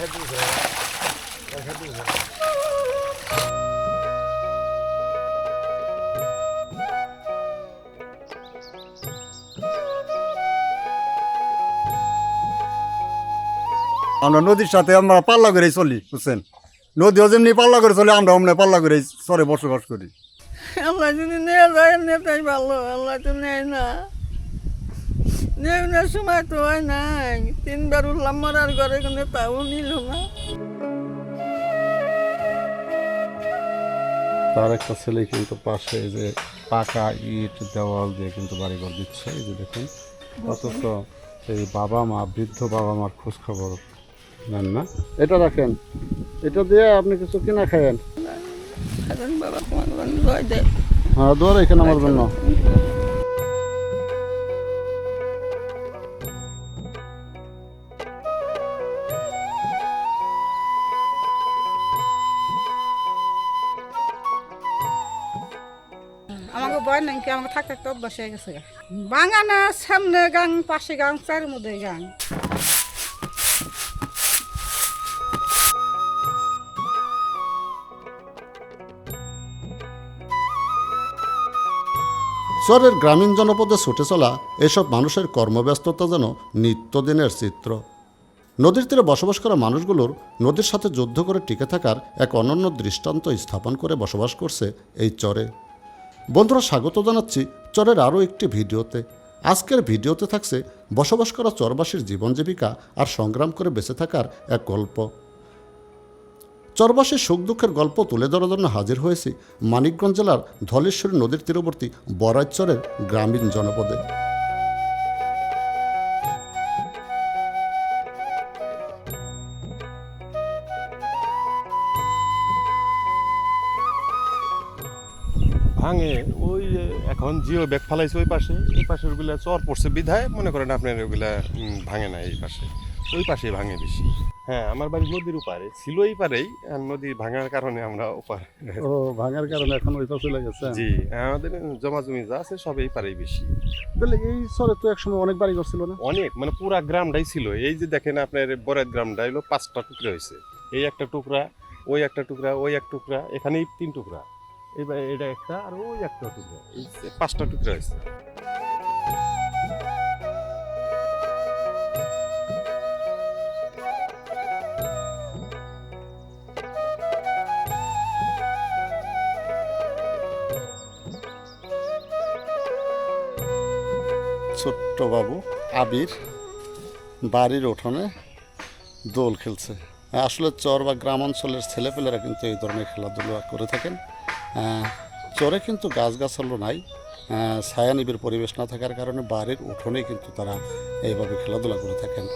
আমরা নদীর সাথে আমরা পাল্লা করে চলি, বুঝছেন? নদীও যেমনি পাল্লা করে চলে আমরা অমনি পাল্লা করে চরে বসবাস করি। আল্লাহ যদি নিয়ে যায়, নেতাই ভালো, আল্লাহ তো নেয় না। নেওয়ার সময় তো হয় নাই। তিনবার উঠলাম মরার ঘরে কিন্তু তাও নিল না। তার একটা ছেলে কিন্তু পাশে যে পাকা ইট দেওয়াল দিয়ে কিন্তু বাড়িঘর দিচ্ছে এই যে দেখুন। অথচ এই বাবা মা বৃদ্ধ বাবা মার খোঁজ খবর নেন না। এটা রাখেন। এটা দিয়ে আপনি কিছু কিনা খায়েন বাবা তোমার জয় হ্যাঁ দোয়ার এখানে আমার জন্য। থাকতে হয়ে গেছে। বাঙানা সামনে পাশে চার মধ্যে গ্রামীণ জনপদে ছুটে চলা এসব মানুষের কর্মব্যস্ততা যেন নিত্যদিনের চিত্র। নদীর তীরে বসবাস করা মানুষগুলোর নদীর সাথে যুদ্ধ করে টিকে থাকার এক অনন্য দৃষ্টান্ত স্থাপন করে বসবাস করছে এই চরে। বন্ধুরা স্বাগত জানাচ্ছি চরের আরও একটি ভিডিওতে। আজকের ভিডিওতে থাকছে বসবাস করা চরবাসীর জীবন জীবিকা আর সংগ্রাম করে বেঁচে থাকার এক গল্প। চরবাসীর সুখ দুঃখের গল্প তুলে ধরার জন্য হাজির হয়েছি মানিকগঞ্জ জেলার ধলেশ্বরী নদীর তীরবর্তী বরাইচরের গ্রামীণ জনপদে। ভাঙে ওই এখন জিও ব্যাগ ফালাইছে ওই পাশে এই পাশের ওগুলা চর পড়ছে বিধায় মনে করেন আপনার ওগুলা ভাঙে না এই পাশে। ওই পাশে ভাঙে বেশি। হ্যাঁ আমার বাড়ি নদীর উপারে ছিল এই পারেই নদী ভাঙার কারণে আমরা ওপার। ও ভাঙার কারণে এখন ওই চলে গেছে? জি আমাদের জমা জমি যা আছে সব এই পারেই বেশি। তাহলে এই চরে তো একসময় অনেক বাড়ি করছিল না? অনেক মানে পুরা গ্রামটাই ছিল। এই যে দেখেন আপনার বরাত গ্রামটা হলো পাঁচটা টুকরা হয়েছে এই একটা টুকরা ওই একটা টুকরা ওই এক টুকরা এখানেই তিন টুকরা। এবার এটা একটা আর ওই একটা টুকরা। এই পাঁচটা টুকরা হয়েছে। ছোট্ট বাবু আবির বাড়ির উঠোনে দোল খেলছে। আসলে চর বা গ্রাম অঞ্চলের ছেলেপেলেরা কিন্তু এই ধরনের খেলাধুলা করে থাকেন। চরে কিন্তু গাছগাছালো নাই। আহ, ছায়ানিবিড় পরিবেশ না থাকার কারণে বাড়ির উঠোনেই কিন্তু তারা এইভাবে খেলাধুলা করে থাকেন।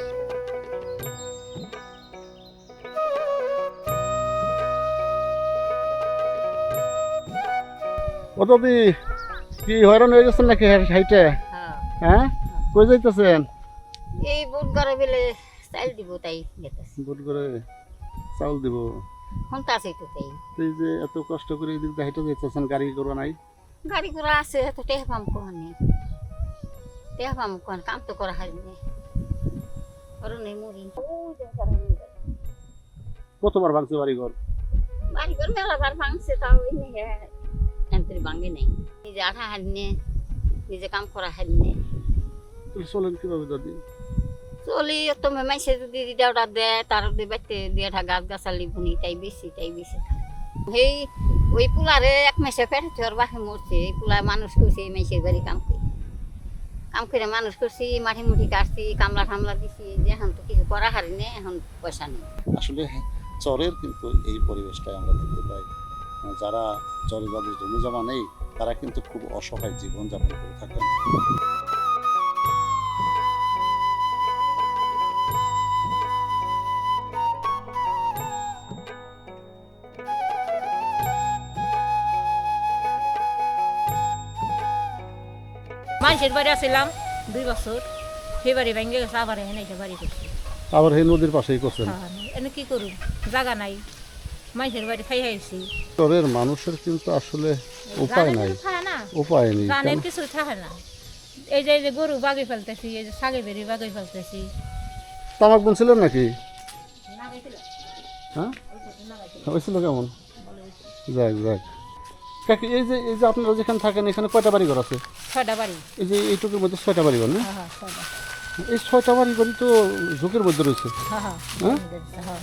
কি হয়রান হয়ে গেছেন নাকি হাইটে? হ্যাঁ। কই যাইতেছেন? এই বুট ঘরে বেলে চাইল দিব তাই বুট করে চাউল দিব। শুনতাছে তো তাই এই যে এত কষ্ট করে এদিক দিয়ে হাইটে যাইতেছেন গাড়ি ঘোড়া নাই? গাড়ি ঘোড়া আছে তো টেহ পাম কোহানি টেহ পাম কোহান কাম তো করা হারি নেই করো নেই মুড়ি কতবার ভাঙছে বাড়ি ঘর বাড়ি ঘর মেলা বার ভাঙছে তাও এই নিয়ে এন্তরি ভাঙে নেই। নিজে আঠা হারি নে নিজে কাম করা হারি নে। তাহলে চলেন কীভাবে দাদি? চলি তুমি মাইসে যদি দেওয়া দেয়, তার বাইতে থা গাছ গাছালি বুনি তাই বেশি তাই বেশি সেই ওই পুলারে এক মাসে পেটে তোর বাসে মরছে, এই পুলা মানুষ করছে, এই মাসের বাড়ি কাম করে। কাম করে মানুষ করছি মাটি মুঠি কাটছি, কামলা ঠামলা দিছি, যে এখন তো কিছু করা হারি নেই, এখন পয়সা নেই। আসলে চরের কিন্তু এই পরিবেশটাই আমরা দেখতে পাই। যারা চরে যাদের জমি জমা নেই, তারা কিন্তু খুব অসহায় জীবনযাপন করে থাকেন। মানুষের বাড়ি আসছিলাম দুই বছর। সেই বাড়ি ভেঙে গেছে আবার এখানে এসে বাড়ি করছি। আবার এই নদীর পাশেই করছেন? হ্যাঁ, এনে কি করুন জায়গা নাই। মানুষের বাড়ি খাই খাইছি চরের মানুষের কিন্তু আসলে উপায় নাই। উপায় নেই কিছু থাকে না। এই যে গরু বাগে ফেলতেছি এই যে সাগে বেরি বাগে ফেলতেছি। তামাক বুনছিলেন নাকি? হ্যাঁ? হয়েছিল কেমন? যাক যাক। কাকি এই যে এই যে আপনারা যেখানে থাকেন এখানে কয়টা বাড়ি ঘর আছে? ছয়টা বাড়ি। এই যে এইটুকুর মধ্যে ছয়টা বাড়ি ঘর না? হ্যাঁ হ্যাঁ এই ছয়টা বাড়ি ঘরই তো ঝোঁকের মধ্যে রয়েছে। হ্যাঁ? হ্যাঁ।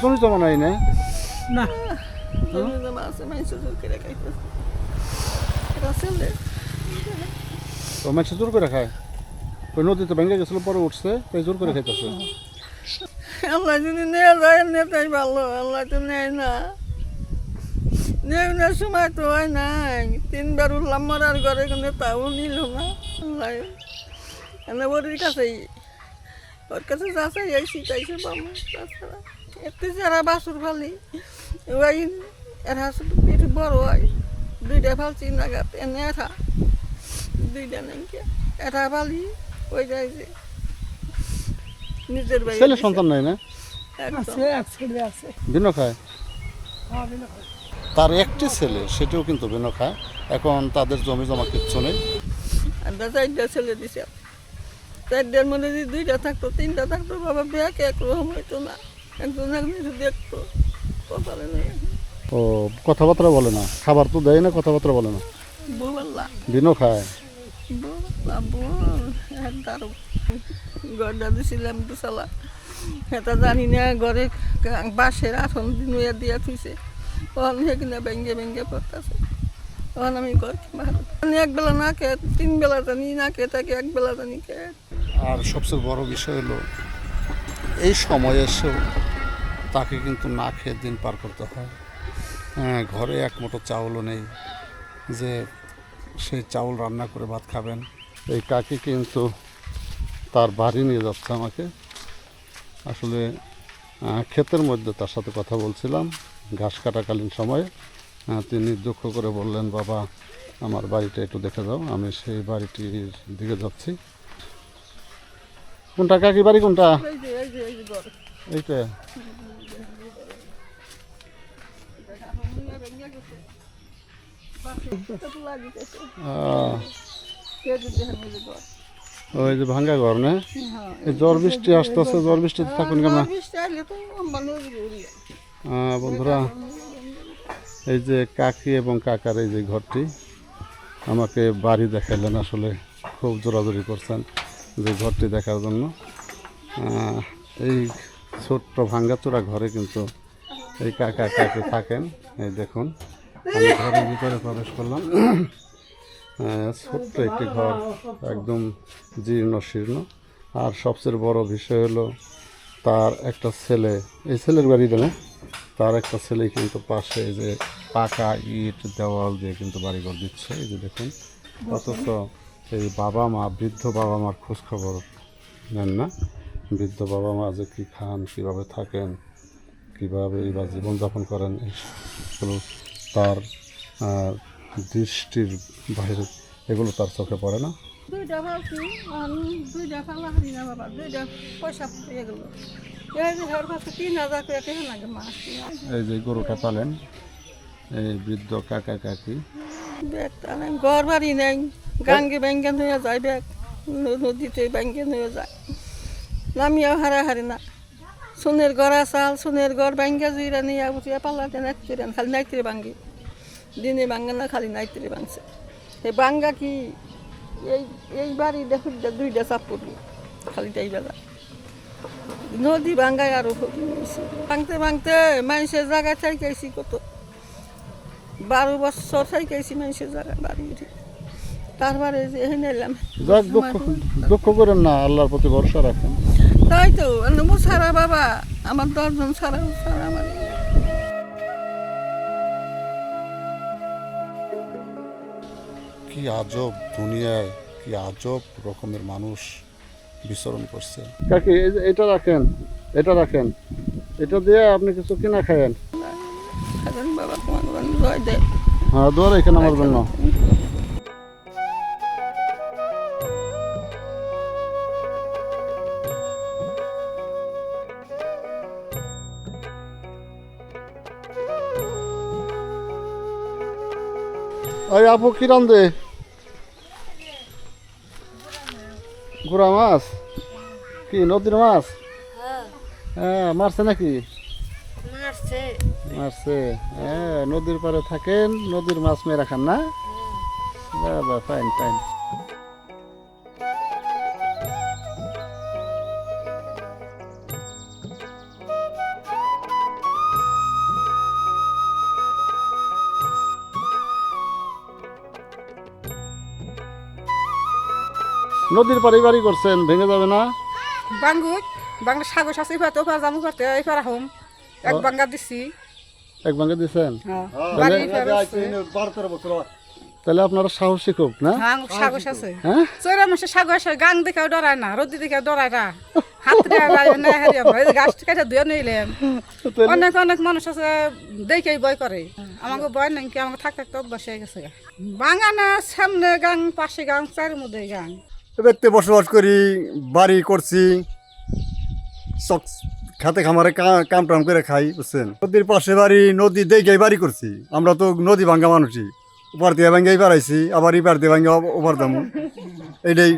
হ্যাঁ তো নাই না? ছেলে তো মাছ জোর করে খায়? ওই নদীতে ভেঙে গেছিল পরে উঠছে তাই জোর করে খাইতেছে। আল্লাহ যদি নিয়ে যায় নেতাই ভালো। আল্লাহ তো নেয় না। নেওয়ার সময় তো হয় নাই। তিনবার উঠলাম মরার ঘরে কিন্তু তাও নিল না। আল্লাহ। এনে ওর কাছেই। ওর কাছে যাচ্ছে এই শিখাইছে তাছাড়া। এতে যারা বাসুর ফালি ওই এরা একটু বড় হয়। দুইটা ফালছি নাগাদ এনে এরা দুইটা নাকি এরা ফালি ওই যায় যে নিজের বাড়ি ছেলে সন্তান নাই না? ভিন্ন খায়? তার একটি ছেলে সেটিও কিন্তু ভিন্ন খায়। এখন তাদের জমি জমা কিচ্ছু নেই। চারটা ছেলে দিছে। চারটার মধ্যে যদি দুইটা থাকতো তিনটা থাকতো বাবা ব্যাগ একরকম হইতো না। একজন একজন কপালে নেই ও কথাবার্তা বলে না? খাবার তো দেয় না কথাবার্তা বলে না? ভিন্ন খায়? বল গড়টা দিছিলাম এটা জানি না ঘরে বাঁশের আসন দিনুয়া দিয়া থুইছে। ওখানে সেখানে ব্যাঙ্গে ব্যাঙ্গে পড়তেছে। তখন আমি ঘর এক বেলা না খেয়ে তিন বেলা জানি না খেয়ে থাকে এক বেলা জানি খেয়ে। আর সবচেয়ে বড় বিষয় হলো এই সময় এসেও তাকে কিন্তু না খেয়ে দিন পার করতে হয়। হ্যাঁ ঘরে এক মুঠো চাউলও নেই যে সেই চাউল রান্না করে ভাত খাবেন। এই কাকি কিন্তু তার বাড়ি নিয়ে যাচ্ছে আমাকে। আসলে ক্ষেতের মধ্যে তার সাথে কথা বলছিলাম ঘাস কাটাকালীন সময়ে। তিনি দুঃখ করে বললেন, বাবা, আমার বাড়িটা একটু দেখে যাও। আমি সেই বাড়িটির দিকে যাচ্ছি। কোনটা কাকি বাড়ি কোনটা? এইটা? ওই যে ভাঙ্গা ঘর না? এই জ্বর বৃষ্টি আসতেছে জ্বর বৃষ্টিতে থাকুন বন্ধুরা এই যে কাকি এবং কাকার এই যে ঘরটি আমাকে বাড়ি দেখাইলেন আসলে খুব জোরাজোরি করছেন। যে ঘরটি দেখার জন্য। এই ছোট্ট ভাঙ্গাচোরা ঘরে কিন্তু এই কাকা কাকি থাকেন। এই দেখুন, আমি ঘরের ভিতরে প্রবেশ করলাম। ছোট্ট একটি ঘর, একদম জীর্ণ শীর্ণ। আর সবচেয়ে বড় বিষয় হলো, তার একটা ছেলে, এই ছেলের বাড়ি না? তার একটা ছেলে কিন্তু পাশে যে পাকা ইট দেওয়াল দিয়ে কিন্তু বাড়িঘর দিচ্ছে। এই যে দেখুন, অথচ এই বাবা মা বৃদ্ধ বাবা মার খোঁজখবর নেন না? বৃদ্ধ বাবা মা যে কী খান কীভাবে থাকেন কীভাবে বা জীবনযাপন করেন এগুলো তার দৃষ্টির বাইরে এগুলো তার চোখে পড়ে না? দুইটা ফালছি দুইটা ফালা হারি না বাবা দুইটা পয়সা পেয়ে এই যে গরুটা পালেন এই বৃদ্ধ কাকা কাকি? ঘর বাড়ি নেই। গাঙ্গে ব্যাঙ্গে হয়ে যায় ব্যাগ নদীতে ব্যাঙ্গে হয়ে যায়। নামিয়াও হারা হারি না। সোনের ঘর আসাল, সোনের ঘর ব্যাঙ্গে জুইরা নিয়ে উঠিয়া পাল্লাতে নাইতে খালি নাইতে ভাঙ্গি। দিনে ভাঙ্গে না, খালি নাইতে ভাঙছে এই বাঙ্গা কি? এই এই বাড়ি দেখুন দুইটা চাপ পড়বি খালি তাই বেলা। নদী ভাঙ্গায় আরও ভাঙতে ভাঙতে মানুষের জায়গায় থাইকাইছি কত? বারো বছর থাইকাইছি মানুষের জায়গায় বাড়ি উঠে। তারপরে যে এখানে এলাম। যাক দুঃখ দুঃখ করেন না আল্লাহর প্রতি ভরসা রাখেন। তাই তো নমো সারা বাবা আমার দশজন সারা সারা আমার। কি আজব দুনিয়ায় কি আজব রকমের মানুষ বিচরণ করছে। কাকি এটা রাখেন এটা রাখেন। এটা দিয়ে আপনি কিছু কিনা খায়েন খাবেন বাবা তোমার দয় দেয়। হ্যাঁ দোয়ার এখানে আমার জন্য। আপু কি দে গুড়া মাছ? কি নদীর মাছ? হ্যাঁ মারছে নাকি? মারছে। মারছে হ্যাঁ নদীর পারে থাকেন নদীর মাছ মেরা খান না? বাবা ফাইন ফাইন নদীর পাড়ে বাড়ি করছেন ভেঙে যাবে না? বাঙ্গুত বাংলা সাগর ওপার জামু করতে এবার আহম এক বাঙ্গা দিছি। এক ভাঙে দিছেন? হ্যাঁ। তাহলে- আপনারা সাহসী খুব না? হ্যাঁ আছে। হ্যাঁ? চৈরা মাসে সাগর গাং দেখেও ডরায় না রোদি দেখেও ডরায় না। অনেক অনেক মানুষ আছে দেখেই বয় করে। আমাকে বয় নাই কি আমাকে থাকতে থাকতে অভ্যাস হয়ে গেছে। বাঙানা সামনে গাং পাশে গাং চার মধ্যে গাং। ব্যক্তি বসবাস করি বাড়ি করছি সব খাতে খামারে কাম টাম করে খাই বুঝছেন? নদীর পাশে বাড়ি নদী দেখে বাড়ি করছি। আমরা তো নদী ভাঙ্গা মানুষই। ওপার দিয়ে ভাঙ্গাই বাড়াইছি আবার ইপার দিয়ে ভাঙ্গা ওপার দামু। এটাই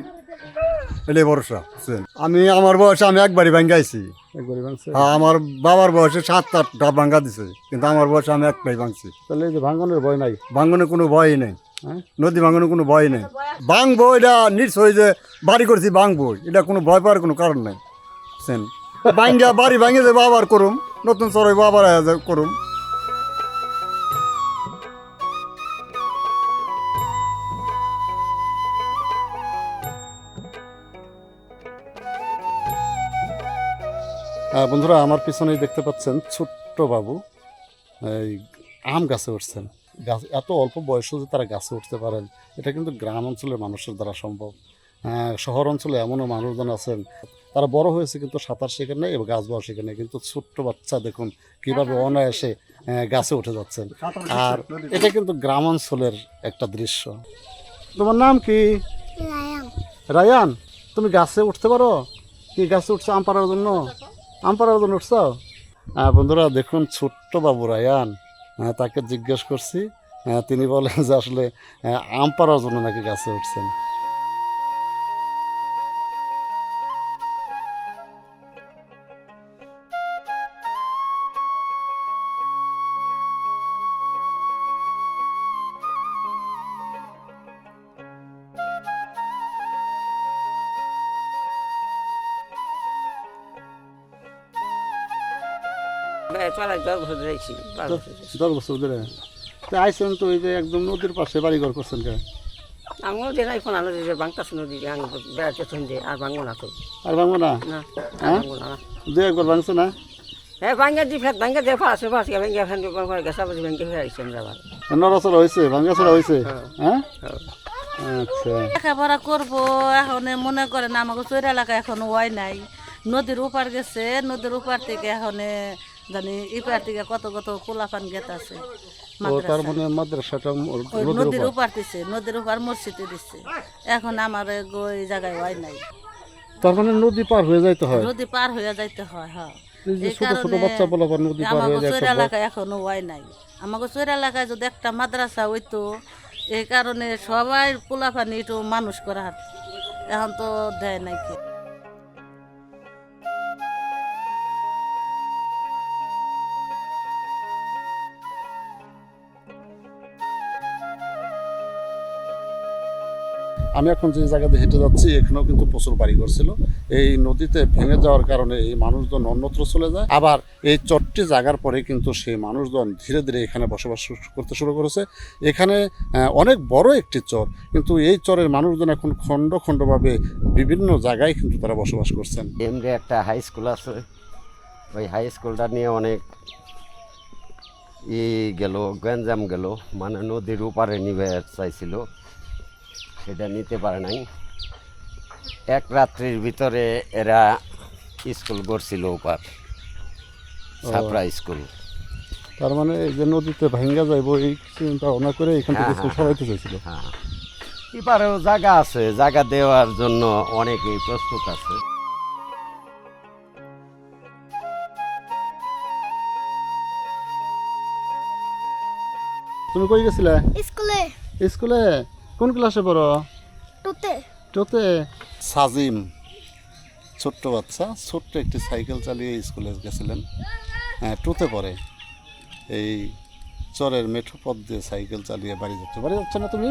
এটাই ভরসা বুঝছেন? আমি আমার বয়সে আমি একবারই ভাঙ্গাইছি। হ্যাঁ আমার বাবার বয়সে সাত আটটা ভাঙ্গা দিছে কিন্তু আমার বয়সে আমি একটাই ভাঙছি। তাহলে ভাঙনের ভয় নাই? ভাঙ্গনের কোনো ভয়ই নেই? নদী ভাঙনের কোনো ভয় নেই। ভাঙবো, এটা নিশ্চয় যে বাড়ি করছি, ভাঙবো। এটা কোনো ভয় পাওয়ার কোনো কারণ নেই, বুঝছেন? বাড়ি ভাঙে যাব, আবার করুম। নতুন চড়াইবো আবার করুম। বন্ধুরা, আমার পিছনেই দেখতে পাচ্ছেন ছোট্ট বাবু। এই আম গাছে উঠছেন। গাছ এত অল্প বয়সে যে তারা গাছে উঠতে পারেন এটা কিন্তু গ্রাম অঞ্চলের মানুষের দ্বারা সম্ভব। আহ, শহর অঞ্চলে এমনও মানুষজন আছেন তারা বড় হয়েছে কিন্তু সাঁতার শেখেন নেই এবং গাছ বওয়া শেখেন নাই কিন্তু ছোট্ট বাচ্চা দেখুন কীভাবে অনায়াসে গাছে উঠে যাচ্ছেন। আর এটা কিন্তু গ্রাম অঞ্চলের একটা দৃশ্য। তোমার নাম কি? রায়ান। তুমি গাছে উঠতে পারো? কি গাছে উঠছো আম পাড়ার জন্য? আম পাড়ার জন্য উঠছো? আহ, বন্ধুরা দেখুন ছোট্ট বাবু রায়ান। তাকে জিজ্ঞেস করছি তিনি বলেন যে আসলে আম পাড়ার জন্য নাকি গাছে উঠছেন। দশ বছর রয়েছি দশ বছর ধরে তো আইসেন তো এই যে একদম নদীর পাশে বাড়িঘর করছেন কে আমিও যে নাই ফোন নদী বাংতাস নদী আমি বেড়াতে শুনছি আর ভাঙবো না তো। আর ভাঙবো না? না হ্যাঁ? ভাঙবো না দু একবার ভাঙছে না? হ্যাঁ ভাঙ্গা দি ভাঙ্গা দিয়ে ফাঁসে ফাঁসে ভেঙে ফেন গেছা বসে আসছি আমরা আবার। নড়াচড়া হয়েছে ভাঙাচড়া হয়েছে হ্যাঁ। আচ্ছা। লেখাপড়া করব এখন মনে করেন আমাকে চৈর এলাকা এখন ওয়াই নাই। নদীর উপার গেছে নদীর উপার থেকে এখন জানি ইপার থেকে কত কত পোলাপান গেত আছে তার মানে মাদ্রাসাটা নদীর উপর। দিছে নদীর উপার মসজিদে দিচ্ছে এখন আমার ওই জায়গায় ওয়াই নাই। তার মানে নদী পার হয়ে যাইতে হয়? নদী পার হয়ে যাইতে হয় হ্যাঁ। এই যে ছোট ছোট বাচ্চা পোলাপান নদী পার হয়ে যায় চৈর একটা ভয়। এলাকায় এখনও নাই। আমাকে চৈর এলাকায় যদি একটা মাদ্রাসা হইতো এই কারণে সবাই পোলাপানি একটু মানুষ করার। এখন তো দেয় নাই কেউ। আমি এখন যে জায়গাতে হেঁটে যাচ্ছি, এখানেও কিন্তু প্রচুর বাড়িঘর ছিল। এই নদীতে ভেঙে যাওয়ার কারণে এই মানুষজন অন্যত্র চলে যায়। আবার এই চটটি জায়গার পরে কিন্তু সেই মানুষজন ধীরে ধীরে এখানে বসবাস করতে শুরু করেছে। এখানে অনেক বড় একটি চর, কিন্তু এই চরের মানুষজন এখন খণ্ড খণ্ডভাবে বিভিন্ন জায়গায় কিন্তু তারা বসবাস করছেন। এমনি একটা হাই স্কুল আছে। ওই হাই স্কুলটা নিয়ে অনেক ই গেল, গ্যাঞ্জাম গেল। মানে নদীর উপারে নিবে চাইছিল। সেটা নিতে পারে নাই। এক রাত্রির ভিতরে এরা স্কুল করছিল উপার ছাপড়া স্কুল। তার মানে এই যে নদীতে ভাঙ্গা যাইব এই চিন্তা ভাবনা করে এখান থেকে হ্যাঁ, স্কুল হ্যাঁ, সরাইতে চাইছিল। হ্যাঁ। এপারেও জায়গা আছে জায়গা দেওয়ার জন্য অনেকেই প্রস্তুত আছে। তুমি কই গেছিলে? স্কুলে। স্কুলে? কোন ক্লাসে পড়ো? টুতে। টুতে? সাজিম ছোট্ট বাচ্চা ছোট্ট একটি সাইকেল চালিয়ে স্কুলে গেছিলেন। হ্যাঁ টুতে পড়ে। এই চরের মেঠো পথ দিয়ে সাইকেল চালিয়ে বাড়ি যাচ্ছে। বাড়ি যাচ্ছে না তুমি?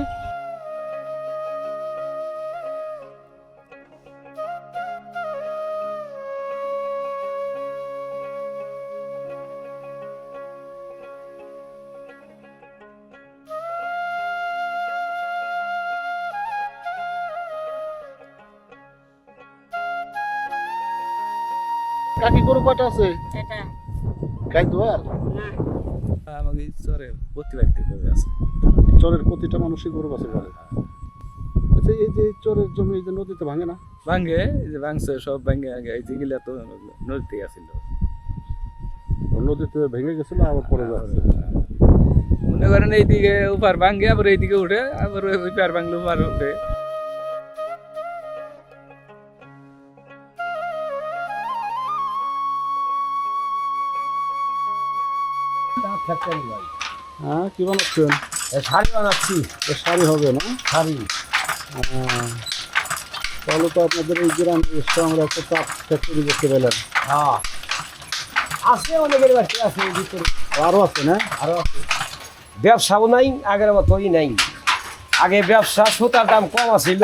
কাকি গরু কয়টা আছে? এটা। গাই দোয়ার আমাকে চরে প্রতিবাড়িতে করে আছে। চরের প্রতিটা মানুষই গরু বাছুর করে। আচ্ছা এই যে চরের জমি এই যে নদীতে ভাঙে না? ভাঙ্গে এই যে ভাঙছে সব ভাঙ্গে আগে। এই যেগুলা তো নদীতে আসছিল নদীতে ভেঙে গেছিল আবার পরে যাচ্ছে। মনে করেন এইদিকে উপার ভাঙ্গে আবার এইদিকে উঠে আবার ওই ওই পার ভাঙলে উপার উঠে। হ্যাঁ কি বানাচ্ছেন? শাড়ি বানাচ্ছি। শাড়ি হবে না? শাড়ি। তাহলে তো আপনাদের এই গ্রামে এসে আমরা একটা চাপ ফ্যাক্টরি দেখতে পেলাম। হ্যাঁ। আছে অনেকের বাড়িতে আছে ভিতরে। আরও আছে না? আরও আছে। ব্যবসাও নাই আগের মতোই নাই। আগে ব্যবসা সুতার দাম কম আছিল।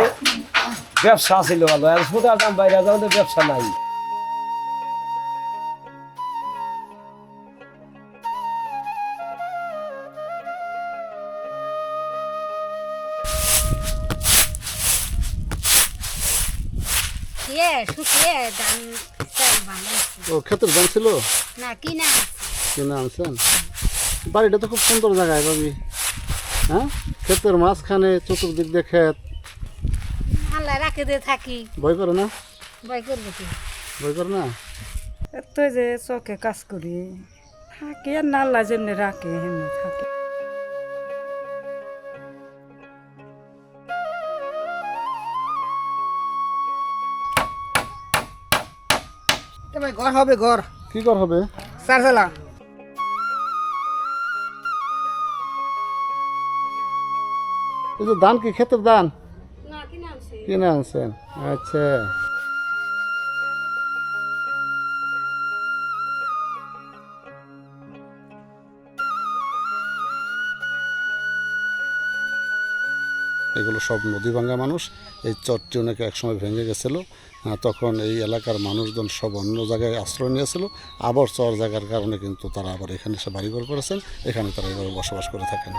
ব্যবসা ছিল ভালো আর সুতার দাম বাইরে যাওয়া ব্যবসা নাই। ইয়ে শুকিয়ে ধান ও ক্ষেতের দাম ছিল? না কিনা কিনে আনছেন? বাড়িটা তো খুব সুন্দর জায়গায় ভাবি হ্যাঁ? ক্ষেতের মাঝখানে চতুর্দিক দিয়ে ক্ষেত। আল্লাহ রাখে দিয়ে থাকি। ভয় করে না? ভয় করব কি? ভয় করে না? এত যে চোখে কাজ করি। থাকি আর নাল্লা যেমনি রাখে হেমনি থাকে। ঘর হবে ঘর। কি ঘর হবে? চারতলা। এই যে ধান কি ক্ষেতের ধান? না কিনা আনছি। কিনে আনছেন। আচ্ছা। এগুলো সব নদী ভাঙ্গা মানুষ। এই চরটি অনেকে একসময় ভেঙে গেছিল। তখন এই এলাকার মানুষজন সব অন্য জায়গায় আশ্রয় নিয়েছিল। আবার চর জায়গার কারণে কিন্তু তারা আবার এখানে এসে বাড়িঘর করেছেন। এখানে তারা এভাবে বসবাস করে থাকেন।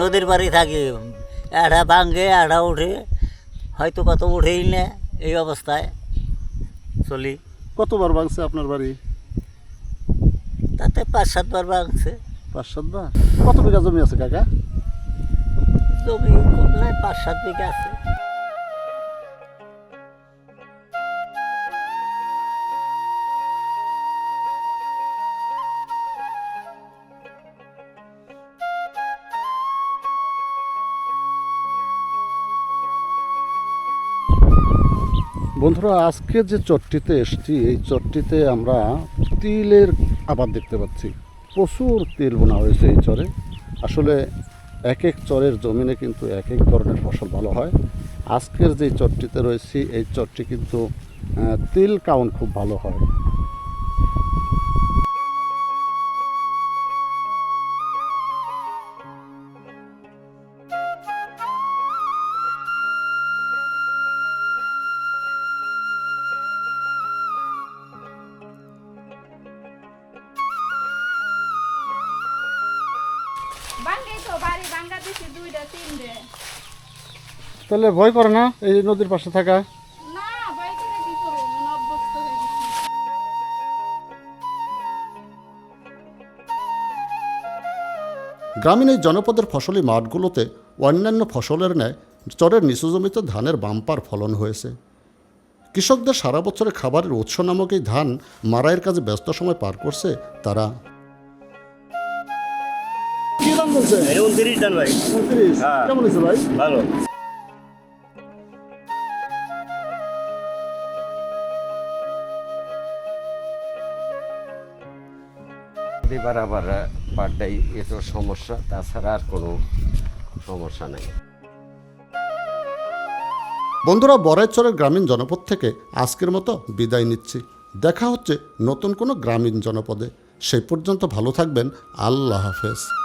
নদীর বাড়ি থাকে। এটা ভাঙে এটা উঠে হয়তো কত উঠেই না এই অবস্থায়। চলি। কতবার ভাঙছে আপনার বাড়ি? তাতে পাঁচ সাতবার ভাঙছে। পাঁচ সাতবার কত বিঘা জমি আছে কাকা? জমি নাই পাঁচ সাত বিঘা আছে। বন্ধুরা, আজকে যে চটটিতে এসছি, এই চটটিতে আমরা তিলের আবাদ দেখতে পাচ্ছি। প্রচুর তিল বোনা হয়েছে এই চরে। আসলে এক এক চরের জমিনে কিন্তু এক এক ধরনের ফসল ভালো হয়। আজকের যে চটটিতে রয়েছি, এই চটটি কিন্তু তিল কাউন খুব ভালো হয়। দিছি দুইটা তিনটে। তাহলে ভয় করে না এই নদীর পাশে থাকা। গ্রামীণ এই জনপদের ফসলি মাঠগুলোতে অন্যান্য ফসলের ন্যায় চরের নিচু জমিতে ধানের বাম্পার ফলন হয়েছে। কৃষকদের সারা বছরের খাবারের উৎস নামক এই ধান মারাইয়ের কাজে ব্যস্ত সময় পার করছে তারা। কেমন হয়েছে ভাই? নদী বাড়াবার বাড্ডাই এতো সমস্যা তাছাড়া আর কোনো সমস্যা নেই। বন্ধুরা বরাইচরের গ্রামীণ জনপদ থেকে আজকের মতো বিদায় নিচ্ছি। দেখা হচ্ছে নতুন কোনো গ্রামীণ জনপদে। সেই পর্যন্ত ভালো থাকবেন। আল্লাহ হাফেজ।